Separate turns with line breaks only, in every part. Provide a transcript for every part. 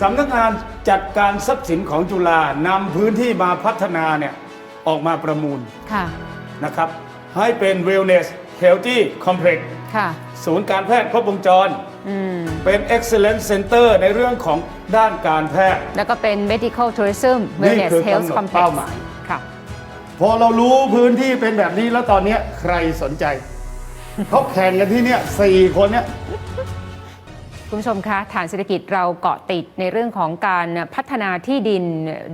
สำนักงานจัดการทรัพย์สินของจุฬานำพื้นที่มาพัฒนาเนี่ยออกมาประมูล
ค่ะ
นะครับ ให้เป็น Wellness Healthy Complex
ค่ะ
ศูนย์การแพทย์ครบวงจร
อืม
เป็น Excellence Center ในเรื่องของด้านการแพทย์
แล้วก็เป็น medical tourism
นี่
wellness
คือกำ
health
หนด
complex
เป้าหมาย
ค่ะ
พอเรารู้พื้นที่เป็นแบบนี้แล้วตอนเนี้ยใครสนใจ เขาแข่งกันที่เนี่ยสี่คนเนี่ย
คุณผู้ชมคะฐานเศรษฐกิจเราเกาะติดในเรื่องของการพัฒนาที่ดิน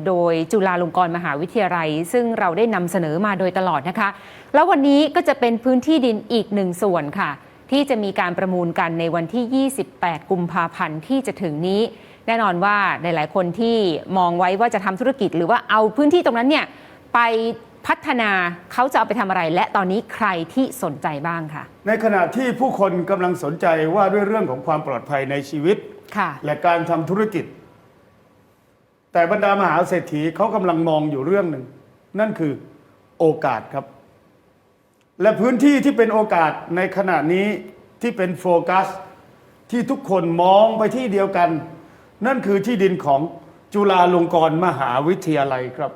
โดยจุฬาลงกรณ์มหาวิทยาลัย ซึ่งเราได้นำเสนอมาโดยตลอดนะคะ แล้ววันนี้ก็จะเป็นพื้นที่ดินอีกหนึ่งส่วนค่ะ ที่จะมีการประมูลกันในวันที่ 28 กุมภาพันธ์ที่จะถึงนี้ แน่นอนว่าหลาย ๆ คนที่มองไว้ว่าจะทำธุรกิจ หรือว่าเอาพื้นที่ตรงนั้นเนี่ยไป พัฒนาเขาจะเอาไปทำอะไร และตอนนี้ใครที่สนใจบ้างค่ะ
ในขณะที่ผู้คนกำลังสนใจว่าด้วยเรื่องของความปลอดภัยในชีวิต
ค่ะ
และการทำธุรกิจ แต่บรรดามหาเศรษฐีเขากำลังมองอยู่เรื่องหนึ่ง นั่นคือโอกาสครับ และพื้นที่ที่เป็นโอกาสในขณะนี้ที่เป็นโฟกัส ที่ทุกคนมองไปที่เดียวกัน นั่นคือที่ดินของจุฬาลงกรณ์มหาวิทยาลัยครับ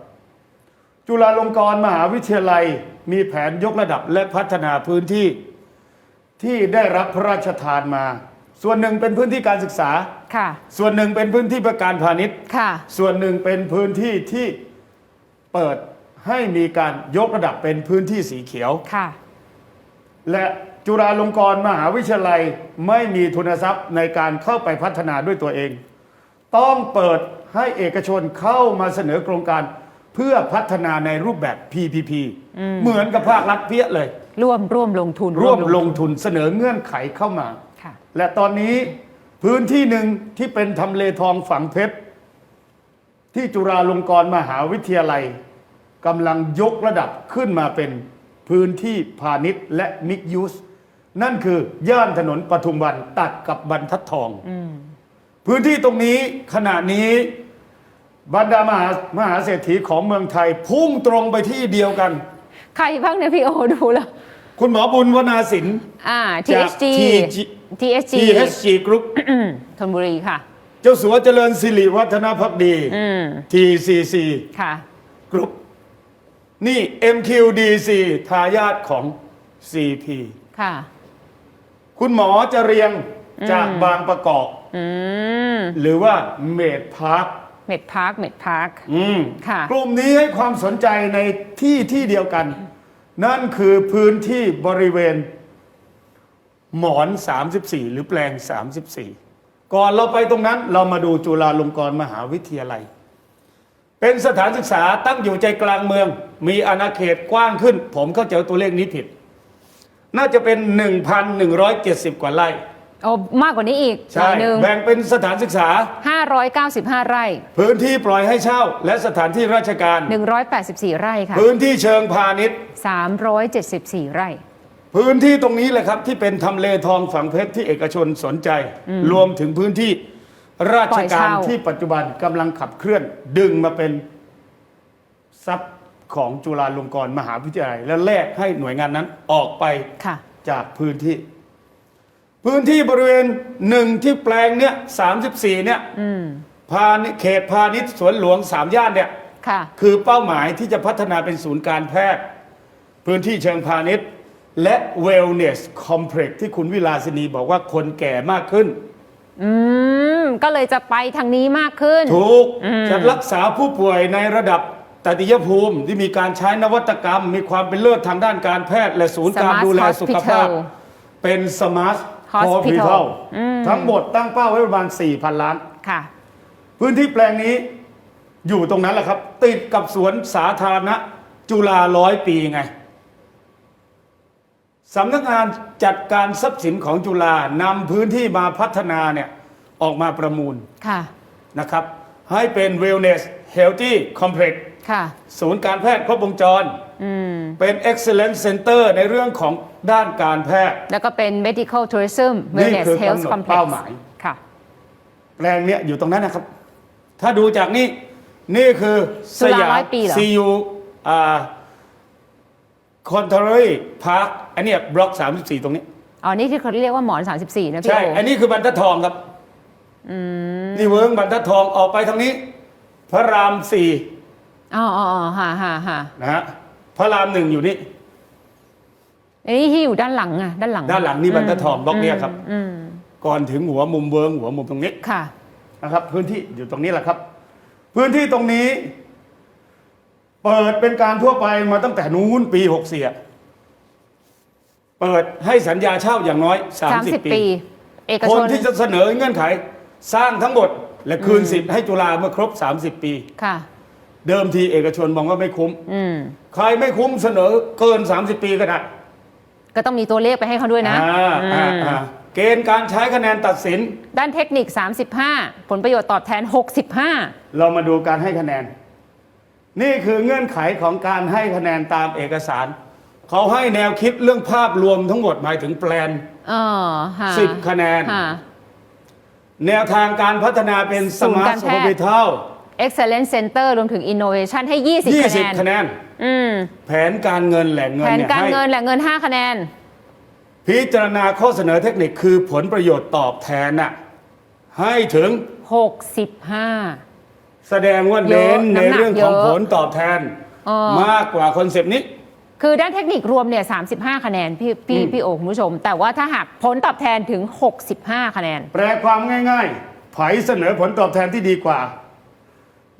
จุฬาลงกรณ์มหาวิทยาลัยมีแผนยกระดับและพัฒนาพื้นที่ที่ได้รับพระราชทานมา ส่วนหนึ่งเป็นพื้นที่การศึกษา
ค่ะ
ส่วนหนึ่งเป็นพื้นที่ประการพาณิชย์
ค่ะ
ส่วนหนึ่งเป็นพื้นที่ที่เปิดให้มีการยกระดับเป็นพื้นที่สีเขียว
ค่ะ
และจุฬาลงกรณ์มหาวิทยาลัยไม่มีทุนทรัพย์ในการเข้าไปพัฒนาด้วยตัวเอง ต้องเปิดให้เอกชนเข้ามาเสนอโครงการ เพื่อพัฒนาในรูปแบบ PPP เหมือนกับภาครัฐเพี้ยเลย
ร่วมร่วมลงทุน
ร่วมลงทุนเสนอเงื่อนไขเข้ามา
ค่ะ
และตอนนี้พื้นที่หนึ่งที่เป็นทำเลทองฝังเพชรที่จุฬาลงกรณ์มหาวิทยาลัยกำลังยกระดับขึ้นมาเป็นพื้นที่พาณิชย์และมิกยูสนั่นคือย่านถนนปทุมวันตัดกับบรรทัดทองพื้นที่ตรงนี้ขณะนี้ บรรดามหามหาเศรษฐีของเมืองไทย พุ่งตรงไปที่เดียวกัน
ใครบ้างเนี่ยพี่โอดูแล้ว
คุณหมอบุญวนาสิน
อ่า
จาก
THG
TG
THG
THG Group
ธนบุรีค่ะ
เจ้าสัวเจริญสิริวัฒนพักดี
อืม
TCC
ค่ะ
Group นี่ MQDC ทายาทของ CP
ค่ะ
คุณหมอจะเรียงจากบางประกอบ
อืม
หรือว่าเมดพาร์ค
เมดพาร์คเมดพาร์ค
อืม
ค่ะ
กลุ่มนี้ให้ความสนใจในที่ที่เดียวกัน นั่นคือพื้นที่บริเวณ หมอน 34 หรือแปลง 34 ก่อนเราไปตรงนั้นเรามาดูจุฬาลงกรณ์มหาวิทยาลัย เป็นสถานศึกษาตั้งอยู่ใจกลางเมือง มีอาณาเขตกว้างขึ้น ผมเข้าใจว่าตัวเลขนี้ผิด น่าจะเป็น 1,170 กว่าไร่
โอ้มากกว่านี้อีกหน่
ใช่
อยหนึ่ง
แบ่งเป็นสถานศึกษา
595 ไร่
พื้นที่ปล่อยให้เช่า และสถานที่ราชการ
184 ไร่ค่ะ
พื้นที่เชิงพาณิชย์
374 ไร่
พื้นที่ตรงนี้แหละครับที่เป็นทำเลทองฝังเพชรที่เอกชนสนใจ รวมถึงพื้นที่ราชการ
ปล่อยเช่า
ที่ปัจจุบันกำลังขับเคลื่อนดึงมาเป็นทรัพย์ของจุฬาลงกรณ์มหาวิทยาลัย และแลกให้หน่วยงานนั้นออกไป
ค่ะ
จากพื้นที่ พื้นที่บริเวณหนึ่งที่แปลงเนี้ยสามสิบสี่เนี่ย
อืม
พาณิชย์เขตพาณิชย์สวนหลวงสามย่านเนี่ย
ค่ะ
คือเป้าหมายที่จะพัฒนาเป็นศูนย์การแพทย์ พื้นที่เชิงพาณิชย์ และ wellness complex ที่คุณวิลาสินีบอกว่าคนแก่มากขึ้น
อืม ก็เลยจะไปทางนี้มากขึ้น
ถูกจะรักษาผู้ป่วยในระดับตติยภูมิที่มีการใช้นวัตกรรม มีความเป็นเลิศทางด้านการแพทย์ และศูนย์การ
Smart
ดูแลสุขภาพ
Hospital
เป็น smart
Hospital
hospital
อืม
ทั้งหมดตั้งเป้าไว้ประมาณ 4,000 ล้าน
ค่ะ
พื้นที่แปลงนี้อยู่ตรงนั้นแหละครับ ติดกับสวนสาธารณะจุฬาร้อยปีไงสำนักงานจัดการทรัพย์สินของจุฬานำพื้นที่มาพัฒนาเนี่ยออกมาประมูล
ค่ะ
นะครับ ให้เป็น Wellness Healthy Complex
ค่ะ
ศูนย์การแพทย์ครบวงจร
อืม
เป็น Excellence Center ในเรื่องของ ด้านการแพทย์
แล้วก็เป็น medical tourism
นี่
wellness
คือกำ
health
หนด
complex
เป้าหมาย
ค่ะ
แปลงเนี้ยอยู่ตรงนั้นนะครับ ถ้าดูจากนี่นี่คือส
จุฬายา
ม
ร้อยปีเหรอ
CU อ่าคอนเทอร์พาร์คอันเนี้ยบล็อก 34 ตรงนี้
อ๋อ นี่ที่เขาเรียกว่าหมอน 34 นะพี่
ใช่
โอ
อันนี้คือบรรทัดทองครับนี่เวิ้งบรรทัดทองออกไปทางนี้ พระรามสี่
อ๋ออ๋ออ๋อฮ่าฮ่าฮ่า
นะฮะพระรามหนึ่งอยู่นี่
อันนี้ที่อยู่ด้านหลังอะด้านหลัง
ด้านหลังนี่บรรทัดทองบล็อกเนี้ยครับ
อืม
ก่อนถึงหัวมุมเวิ้งหัวมุมตรงนี้
ค่ะ
นะครับ พื้นที่อยู่ตรงนี้แหละครับ พื้นที่ตรงนี้ เปิดเป็นการทั่วไปมาตั้งแต่นู้นปีหกเสียเปิดให้สัญญาเช่าอย่างน้อย 30
30
ปี
ปี เอก
ค
ช
น
น
ที่จะเสนอเงื่อนไข สร้างทั้งหมด และคืนสิทธิ์ให้จุฬาเมื่อครบ 30 ปี
ค่ะ
เดิมทีเอกชนมองว่าไม่คุ้ม
อืม
ใครไม่คุ้มเสนอเกิน 30 ปีก็ได้
ก็ต้องมีตัวเลขไปให้เขาด้วยนะ
อ่าอ่า
อืม
อ่าเกณฑ์การใช้คะแนนตัดสิน
ด้านเทคนิค 35 ผลประโยชน์ตอบแทน 65
เรามาดูการให้คะแนน นี่คือเงื่อนไขของการให้คะแนนตามเอกสาร เขาให้แนวคิดเรื่องภาพรวมทั้งหมดหมายถึงแปลน
อ๋อฮะ
10คะแนน
ค่ะ
แนวทางการพัฒนาเป็นส
ศูนย์
มาร์
กา
ท
ร
ส
แพทย์
ปิ t ทัล
Excellence Center รวมถึง Innovation ให้ 20 คะแนน
20 คะแนน
อืม
แผนการเงินแหล่งเงิน
แผน
เนี่ย
การ
ให้
เงินแหละเงิน 5 คะแนน
พิจารณาข้อเสนอเทคนิคคือผลประโยชน์ตอบแทนน่ะให้ถึง
65
แสดงว่า
เยอะ
เน้นใน
น้ำหนัก
เรื่องของ
เยอะ
ผลตอบแทน
อ๋อ
มากกว่าคอนเซปต์นี้
คือด้านเทคนิครวมเนี่ย35 คะแนน พี่พี่
อืม
พี่โอคุณผู้ชม แต่ว่าถ้าหากผลตอบแทนถึง 65 คะแนน
แปลความง่ายๆไผเสนอผลตอบแทนที่ดีกว่า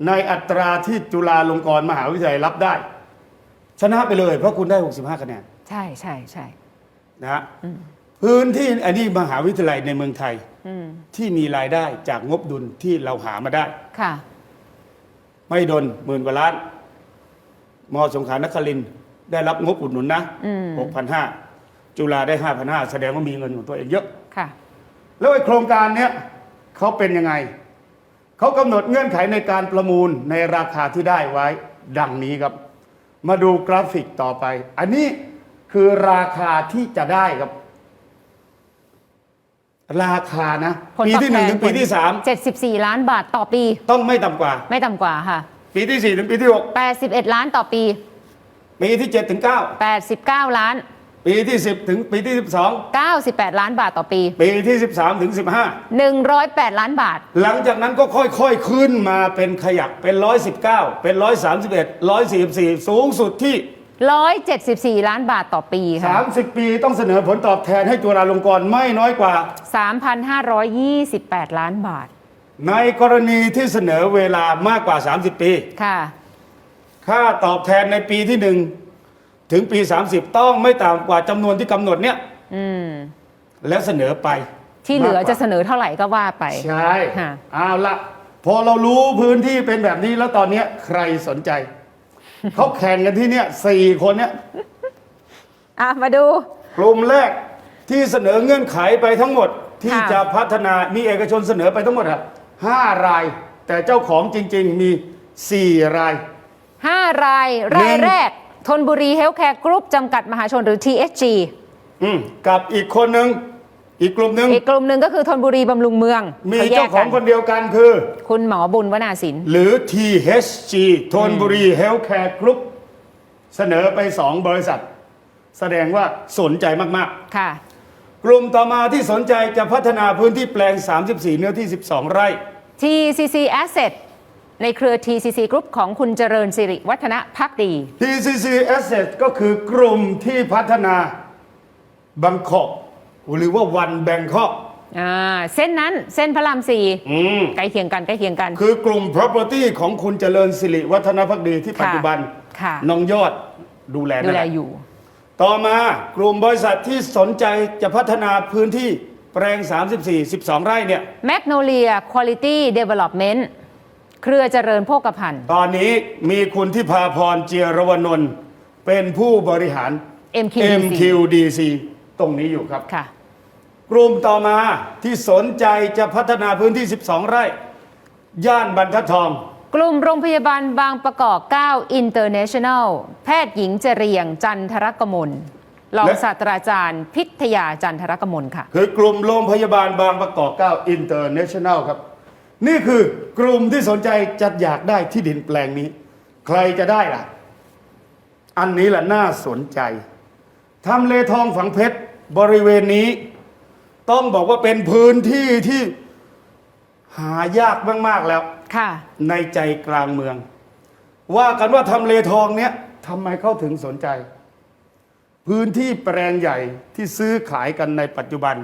ในอัตราที่จุฬาลงกรณ์มหาวิทยาลัยรับได้ ชนะไปเลย เพราะคุณได้ 65 คะแนน
ใช่ใช่ใช่
นะฮะพื้นที่อันนี้มหาวิทยาลัยในเมืองไทย
อืม
ที่มีรายได้จากงบดุลที่เราหามาได้
ค่ะ
ไม่ดนหมื่นกว่าล้านมสงขลานครินทร์ได้รับงบอุดหนุนนะ
อืม
หกพันห้าจุฬาได้ห้าพันห้าแสดงว่ามีเงินของตัวเองเยอะ
ค่ะ
แล้วไอ้โครงการเนี้ยเขาเป็นยังไง เขากำหนดเงื่อนไขในการประมูลในราคาที่ได้ไว้ดังนี้ครับ มาดูกราฟิกต่อไป อันนี้คือราคาที่จะได้ครับ ราคานะ
ผล
ปี
ตอบ
ที่ห
แท
นึ่ง
น
ถึงปีที่สาม
74 ล้านบาทต่อปี
ต้องไม่ต่ำกว่า
ไม่ต่ำกว่าค่ะ
ปีที่สี่ถึงปีที่หก
81 ล้านต่อปี
ปีที่เจ็ดถึงเก้า
89 ล้าน
ปีที่สิบถึงปีที่สิบสอง
98 ล้านบาทต่อปี
ปีที่สิบสามถึงสิบห้า
108 ล้านบาท
หลังจากนั้นก็ค่อยๆขึ้นมาเป็นขยักเป็น 119 เป็น 131 144 สูงสุดที่
174 ล้านบาทต่อปีค่ะ
30 ปีต้องเสนอผลตอบแทนให้จุฬาลงกรณ์ไม่น้อยกว่า
3,528 ล้านบาท
ในกรณีที่เสนอเวลามากกว่า 30 ปี
ค่ะ
ค่าตอบแทนในปีที่ 1 ถึงปี 30 ต้องไม่ต่ำกว่าจำนวนที่กำหนดเนี่ย
อืม
และเสนอไป
ที่เหลือ
มากกว่า
จะเสนอเท่าไหร่ก็ว่าไป
ใช่
ค่ะ
เอาละพอเรารู้พื้นที่เป็นแบบนี้แล้วตอนเนี้ยใครสนใจ เขาแข่งกันที่เนี่ยสี่คนเนี่ย
อะมาดู
กลุ่มแรกที่เสนอเงื่อนไขไปทั้งหมดที่
ค่ะ
จะพัฒนามีเอกชนเสนอไปทั้งหมดอะห้าราย แต่เจ้าของจริง ๆ มีสี่ราย
5ราย
หนึ่
ราย
ง
แรก ทนบุรีเฮลท์แคร์กรุ๊ปจำกัดมหาชนหรือ TSG
อืมกับอีกคนหนึ่งอีกกลุ่มหนึ่ง
อีกกลุ่มหนึ่งก็คือทนบุรีบำรุงเมือง
มี
ขแย
เจ้ากข
กั
องคนเดียวกันคือ
คุณหมอบุญวนาสิน
หรือ THG ทนบุรีเฮลท์แคร์กรุ๊ปเสนอไปสองบริษัท แสดงว่าสนใจมาก
ค่ะ
ๆกลุ่มต่อมาที่สนใจจะพัฒนาพื้นที่แปลง 34 เนื้อที่ 12 ไร่
TCC Asset ในเครือ TCC Group ของคุณเจริญสิริวัฒนพักดี
TCC Asset ก็คือกลุ่มที่พัฒนาบังกอกหรือว่าวันแบงคอก
อ่าเส้นนั้นเส้นพระรามสี่
อืม
ใกล้เคียงกันใกล้เคียงกัน
คือกลุ่ม property ของคุณเจริญสิริวัฒนพักดีที่ปัจจุบัน
ค่ะ
น้องยอดดูแล
ดู
นั่น
แล
แหละ
อยู่
ต่อมากลุ่มบริษัทที่สนใจจะพัฒนาพื้นที่แปลง 34 12 ไร่เนี่ย
Magnolia Quality Development เครือเจริญโภคภัณฑ์
ตอนนี้มีคุณที่พาพรเจียรวนนท์เป็นผู้บริหาร
MQDC
MQDC ตรงนี้อยู่ครับ
ค่ะ
กลุ่มต่อมาที่สนใจจะพัฒนาพื้นที่ 12 ไร่ ย่านบรรทัดทอง
กลุ่มโรงพยาบาลบางประกอบ 9 International แพทย์หญิงเจรียงจันทรกมลรอง
และ
ศาสตราจารย์พิทยาจันทรกมลค่ะ
คือกลุ่มโรงพยาบาลบางประกอบ 9 International ครับ นี่คือกลุ่มที่สนใจจะอยากได้ที่ดินแปลงนี้ ใครจะได้ล่ะ อันนี้แหละน่าสนใจทำเลทองฝังเพชรบริเวณนี้ ต้องบอกว่าเป็นพื้นที่ที่หายากมาก ๆ แล้ว
ค่ะ
ในใจกลางเมือง ว่ากันว่าทำเลทองเนี้ยทำไมเขาถึงสนใจ พื้นที่แปลงใหญ่ที่ซื้อขายกันในปัจจุบัน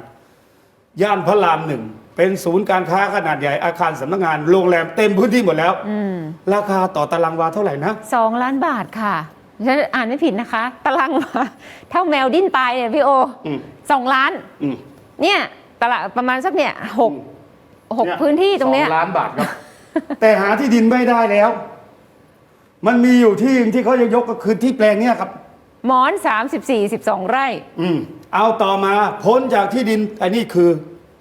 ย่านพระรามหนึ่ง เป็นศูนย์การค้าขนาดใหญ่อาคารสำนักงานโรงแรมเต็มพื้นที่หมดแล้ว
อืม
ราคาต่อตารางวาเท่าไหร่นะ
สองล้านบาทค่ะฉันอ่านไม่ผิดนะคะ ตารางวาเท่าแมวดิ้นไปเนี่ยพี่โอ
อืม
สองล้าน
อืม
เนี่ยตลาดประมาณสักเนี่ยหกหก
เย
พื้นที่ตรงเนี้ย
สอล้านบาทครับ แต่หาที่ดินไม่ได้แล้ว มันมีอยู่ที่หนึ่งที่เขาจะยกก็คือที่แปลงเนี้ยครับ
หมอน 34 12 ไร่
อืม เอาต่อมาพ้นจากที่ดินอันนี้คือ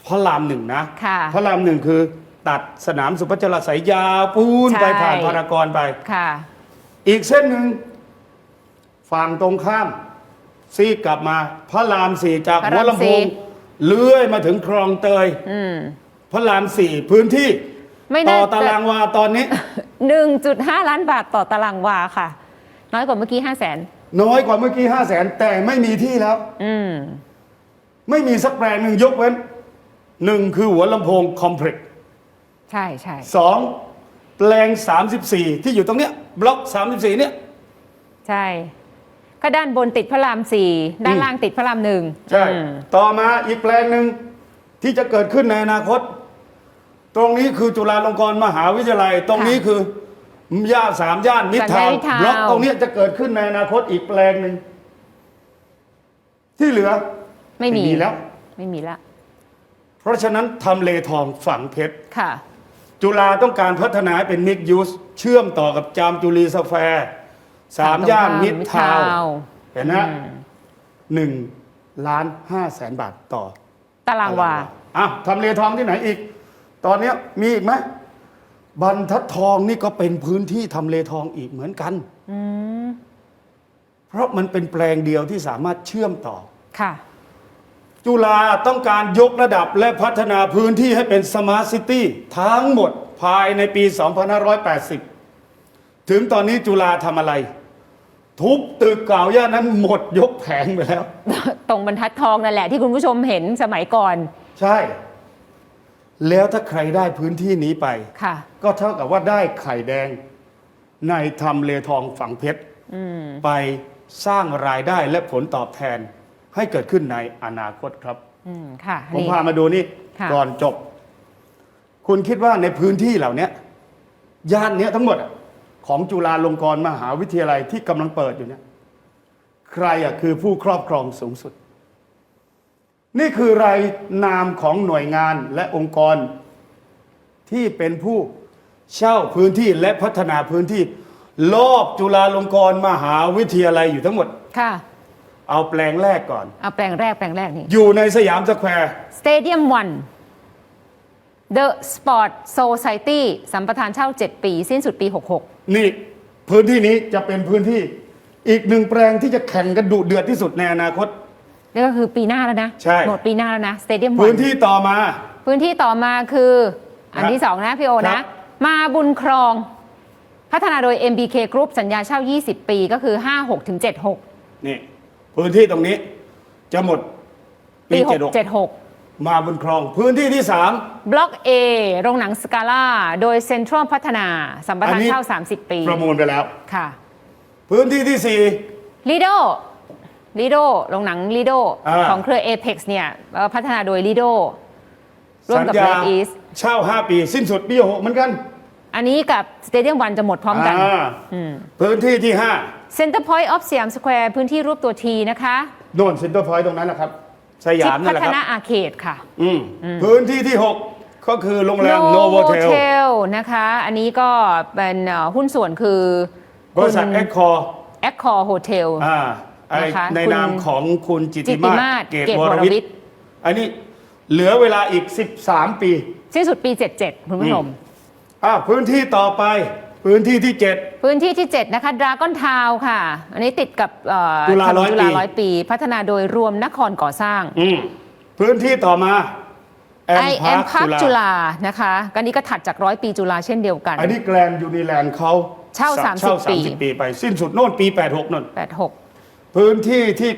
พระรามหนึ่งนะ
ค่ะ
พระรามหนึ่งคือ ตัดสนามสุพัชลสายยาวปูน
ใช่
ไปผ่านพารากอนไป
ค่ะ
อีกเส้นหนึ่งฝั่งตรงข้าม ซีกกลับมาพระรามสี่จาก
พระ
หัว
ราม
ลำโพ
สี่
งเลื่อยมาถึงคลองเตย
อืม
พระรามสี่พื้นที่
ไม่
ต่
น่า
อตารางวาตอนนี้
1.5 ล้านบาทต่อตารางวาค่ะ น้อยกว่าเมื่อกี้ 5 0 0 0 0 น
น้อยกว่าเมื่อกี้ห้าแสนแต่ไม่มีที่แล้ว
อืม
ไม่มีสักแปลงหนึ่งยกเว้นหนึ่งคือหัวลำโพงคอมเพล็กซ์
ใช่ใช่
สองแปลง 34 ที่อยู่ตรงเนี้ยบล็อก 34 เนี่ย
ใช่ก็ด้านบนติดพระรามสี่ด้านล่างติดพระรามหนึ่ง
ใช่
อืม
ต่อมาอีกแปลงหนึ่งที่จะเกิดขึ้นในอนาคต ตรงนี้คือจุฬาลงกรณ์มหาวิทยาลัย ตรงนี้คือ ย่านสามย่านมิตรทาวน์บล็อกตรงเนี้ยจะเกิดขึ้นในอนาคตอีกแปลงหนึ่งที่เหลือ
ไม่มี
แล้ว
ไม่มีละ
เพราะฉะนั้นทำเลทองฝังเพชร
ค่ะ
จุฬาต้องการพัฒนาให้เป็นมิกยูสเชื่อมต่อกับจามจุลีสแฟร์สามย่านมิตรทาวน์
น์
เห็นนะหนึ่งล้านห้าแสนบาทต่อ
ตารางวา
อะทำเลทองที่ไหนอีก ตอนเนี้ยมีอีกไหม บรรทัดทองนี่ก็เป็นพื้นที่ทำเลทองอีกเหมือนกัน
อืม
เพราะมันเป็นแปลงเดียวที่สามารถเชื่อมต่อ
ค่ะ
จุฬาต้องการยกระดับและพัฒนาพื้นที่ให้เป็นสมาร์ทซิตี้ทั้งหมดภายในปี 2580 ถึงตอนนี้จุฬาทำอะไร ทุบตึกเก่าย่านนั้นหมดยกแผงไปแล้ว
ตรงบรรทัดทองนั่นแหละที่คุณผู้ชมเห็นสมัยก่อน
ใช่ แล้วถ้าใครได้พื้นที่นี้ไป
ค่ะ
ก็เท่ากับว่าได้ไข่แดง ในทำเลทองฝังเพชร
อืม
ไปสร้างรายได้และผลตอบแทนให้เกิดขึ้นในอนาคตครับ
อืม ค่ะ
ผม
นี่
พามาดูนี่
ค่ะ
ก่อนจบ คุณคิดว่าในพื้นที่เหล่านี้ย่านเนี้ยทั้งหมดอะของจุฬาลงกรณ์มหาวิทยาลัยที่กำลังเปิดอยู่เนี่ยใครอะคือผู้ครอบครองสูงสุด นี่คือรายนามของหน่วยงานและองค์กร ที่เป็นผู้เช่าพื้นที่และพัฒนาพื้นที่รอบจุฬาลงกรณ์มหาวิทยาลัยอยู่ทั้งหมด
ค่ะ
เอาแปลงแรกก่อน
เอาแปลงแรกแปลงแรกนี่
อยู่ในสยามสแควร์
Stadium One The Sport Society สัมปทานเช่า 7 ปี สิ้นสุดปี 66
นี่พื้นที่นี้จะเป็นพื้นที่ อีกหนึ่งแปลงที่จะแข่งกันดุเดือดที่สุดในอนาคต
นี่ก็คือปีหน้าแล้วนะ
ใช่
หมดปีหน้าแล้วนะ Stadium
พื้น
One
ที่ต่อมา
พื้นที่ต่อมาคืออัน
ครับ
ที่สองนะพี่โอ
ครั
นะ
บ
มาบุญครอง พัฒนาโดย MBK Group สัญญาเช่า 20 ปีก็คือ 56ถึง76
นี่พื้นที่ตรงนี้จะหมดปี
ปี
เจ็ดหก
676
มาบนคลอง พื้นที่ที่สาม
บล็อก A โรงหนังสกาล่าโดยเซ็นทรัลพัฒนาสัมป
อั
ทาน
นนี้
เช่า 30 ปี
ประมูลไปแล้ว
ค่ะ
พื้นที่ที่สี่
ลีโด ลีโดโรงหนังลีโด
อ่า
ของเครือ Apex เนี่ยเอ่อพัฒนาโดยลีโดร่วม
สัญ
กับ
ญา
Red East
เช่า 5 ปี สิ้นสุดปีหกเหมือนกัน
อันนี้กับ Stadium One จะหมดพร้อมกัน
อ่าพื้นที่ที่
Center Point of Siam Square พื้นที่รูปตัวทีนะคะ
5 โน่นเซ็นเตอร์พอยต์ตรงนั้นนะครับ สยา
ทิ
ม
พ
นั่
พั
นแหละ
ฒ
ครับ
นาอาเขตค่ะ
อืมพื้นที่ที่ 6 ก็คือโรงแรมโนโวเทล
Novotel นะคะ อันนี้ก็เป็นเอ่อหุ้นส่วนคือบ
ริษัทเอ็กคอร์
แอคคอร์โฮเทล
อ่าไอ้
นะคะ
ใน
คุณ
นามของคุณจิต
จิ
ติ
ตติ
มา
มา
ศ
ศ
เกต
เกต
ว
ว
ร
ร
วิ
วิ
ท
ท
ย์
ย์
อันนี้เหลือเวลาอีก 13 ปี
สิ้นสุดปี 77 คุณผู้ชม
อ่าพื้นที่ต่อไปพื้นที่ที่
พื้นที่ที่ 7 นะคะดราก้อนทาวค่ะ อันนี้ติดกับเอ่อ
จุฬา
ถนน
ร้อย
จุฬา
ปี
ร้อยปี พัฒนาโดยรวมนครก่อสร้าง
7อืมพื้นที่ต่อมาแอม
I
พา
am
ร์ค
Park
จุ
จุ
ฬา
ฬานะคะก็นี้ก็ถัดจากร้อยปีจุฬาเช่นเดียวกัน
อันนี้แกรนยูนิแลนด์เขา
เช่า
เช่า
30ปี
30 ปีไปสิ้นสุดโน่นปี 86นั่น
86
พื้นที่ที่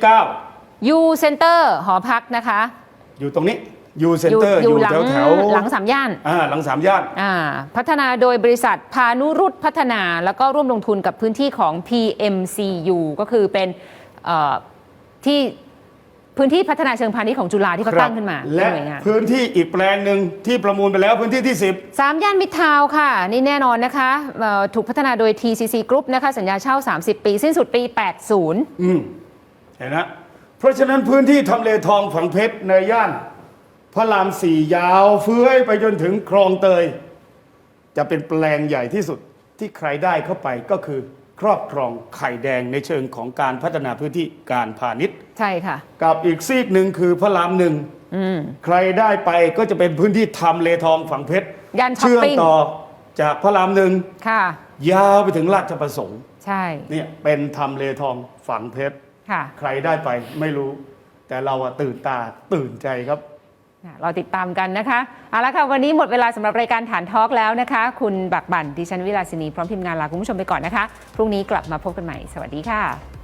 U Center หอพักนะคะ
9 อยู่ตรงนี้ยูเซ็นเตอร์อยู่
หลั
แถวแถว
หลังสามย่าน
อ่าหลังสามย่าน
อ่าพัฒนาโดยบริษัทพานุรุตพัฒนา แล้วก็ร่วมลงทุนกับพื้นที่ของ PMCU ก็คือเป็นเอ่อที่ พื้นที่พัฒนาเชิงพาณิชย์ของจุฬาที่เขาตั้งขึ้นมา
และ
เป็นหน่วยงาน
พื้นที่อีกแปลงหนึ่งที่ประมูลไปแล้วพื้นที่ที่ 10
สามย่านมิตรทาวน์ค่ะ นี่แน่นอนนะคะเอ่อถูกพัฒนาโดย TCC Group นะคะสัญญาเช่า 30 ปี สิ้นสุดปี 80
อืมเห็นนะเพราะฉะนั้นพื้นที่ทำเลทองฝังเพชรในย่าน พระรามสี่ยาวเฟื้อยไปจนถึงคลองเตย จะเป็นแปลงใหญ่ที่สุดที่ใครได้เข้าไปก็คือ ครอบครองไข่แดงในเชิงของการพัฒนาพื้นที่การพาณิชย์
ใช่ค่ะ
กับอีกซีกหนึ่งคือพระรามหนึ่ง
อืม
ใครได้ไปก็จะเป็นพื้นที่ทำเลทองฝังเพชร
ย่านช้อป
เชื่อม
ปิ้ง
ต่อจากพระรามหนึ่ง
ค่ะ
ยาวไปถึงราชประสงค์
ใช่
เนี่ยเป็นทำเลทองฝังเพชร
ค่ะ
ใครได้ไปไม่รู้ แต่เราอะตื่นตาตื่นใจครับ
เราติดตามกันนะคะเอาละค่ะวันนี้หมดเวลาสำหรับรายการฐานทอล์กแล้วนะคะ คุณบักบั่นดิฉันวิลาสินีพร้อมทีมงานลาคุณผู้ชมไปก่อนนะคะ พรุ่งนี้กลับมาพบกันใหม่ สวัสดีค่ะ